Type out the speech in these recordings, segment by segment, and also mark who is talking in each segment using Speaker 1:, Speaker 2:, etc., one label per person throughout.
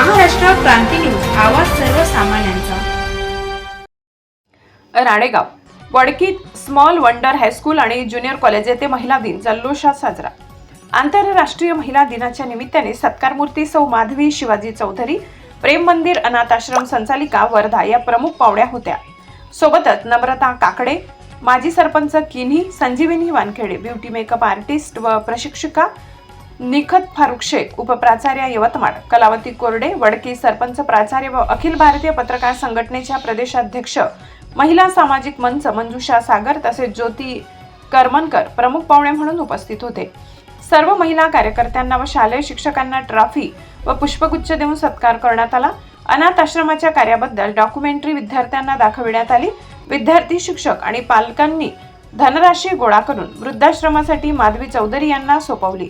Speaker 1: क्रांती news आवाज सर्वसामान्यांचा.
Speaker 2: राणेगाव. वडकीत स्मॉल वंडर हायस्कूल आणि ज्युनियर कॉलेज येथे महिला दिन जल्लोषात साजरा. आंतरराष्ट्रीय महिला दिनाच्या निमित्ताने सत्कार मूर्ती सौ माधवी शिवाजी चौधरी प्रेम मंदिर अनाथ आश्रम संचालिका वर्धा या प्रमुख पाहुण्या होत्या. सोबतच नम्रता काकडे माजी sarpanch Kinhi Sanjivani Wankhede beauty makeup artist व प्रशिक्षिका निखत फारुख शेख उपप्राचार्य यवतमाळ कलावती कोरडे वडकी सरपंच प्राचार्य व अखिल भारतीय पत्रकार संघटनेच्या प्रदेशाध्यक्ष महिला सामाजिक मंच मंजुषा सागर तसेच ज्योती करमनकर प्रमुख पाहुणे म्हणून उपस्थित होते. सर्व महिला कार्यकर्त्यांना व शालेय शिक्षकांना ट्रॉफी व पुष्पगुच्छ देऊन सत्कार करण्यात आला. अनाथ आश्रमाच्या कार्याबद्दल डॉक्युमेंटरी विद्यार्थ्यांना दाखविण्यात आली. विद्यार्थी शिक्षक आणि पालकांनी धनराशी गोळा करून वृद्धाश्रमासाठी माधवी चौधरी यांना सोपवली.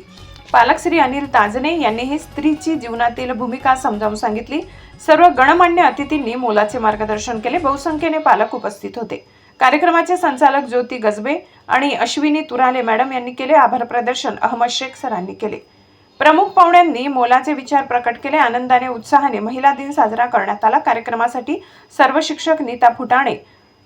Speaker 2: पालक श्री अनिल ताजने यांनी ही स्त्रीची जीवनातील भूमिका समजावून सांगितली. सर्व गणमान्य अतिथींनी मोलाचे मार्गदर्शन केले. बहुसंख्येने पालक उपस्थित होते. कार्यक्रमाचे संचालक ज्योती गजबे आणि अश्विनी तुराले मॅडम यांनी केले आभार प्रदर्शन. अहमद शेख सरांनी केले. प्रमुख पाहुण्यांनी मोलाचे विचार प्रकट केले. आनंदाने उत्साहाने महिला दिन साजरा करण्यात आला. कार्यक्रमासाठी सर्व शिक्षक नीता फुटाणे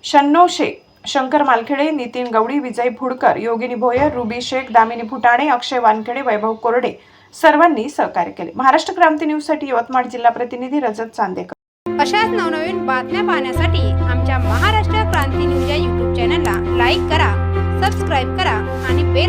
Speaker 2: शन्नो शेख शंकर मालखेडे नितीन गवडी विजय फुडकर योगिनी भोयर रुबी शेख दामिनी फुटाणे अक्षय वानखेडे वैभव कोरडे सर्वांनी सहकार्य केले. महाराष्ट्र क्रांती न्यूजसाठी यवतमाळ जिल्हा प्रतिनिधी रजत चांदेकर.
Speaker 3: अशाच नवनवीन बातम्या पाहण्यासाठी आमच्या महाराष्ट्र क्रांती न्यूज या युट्यूब चॅनलला लाईक करा सबस्क्राईब करा आणि बेल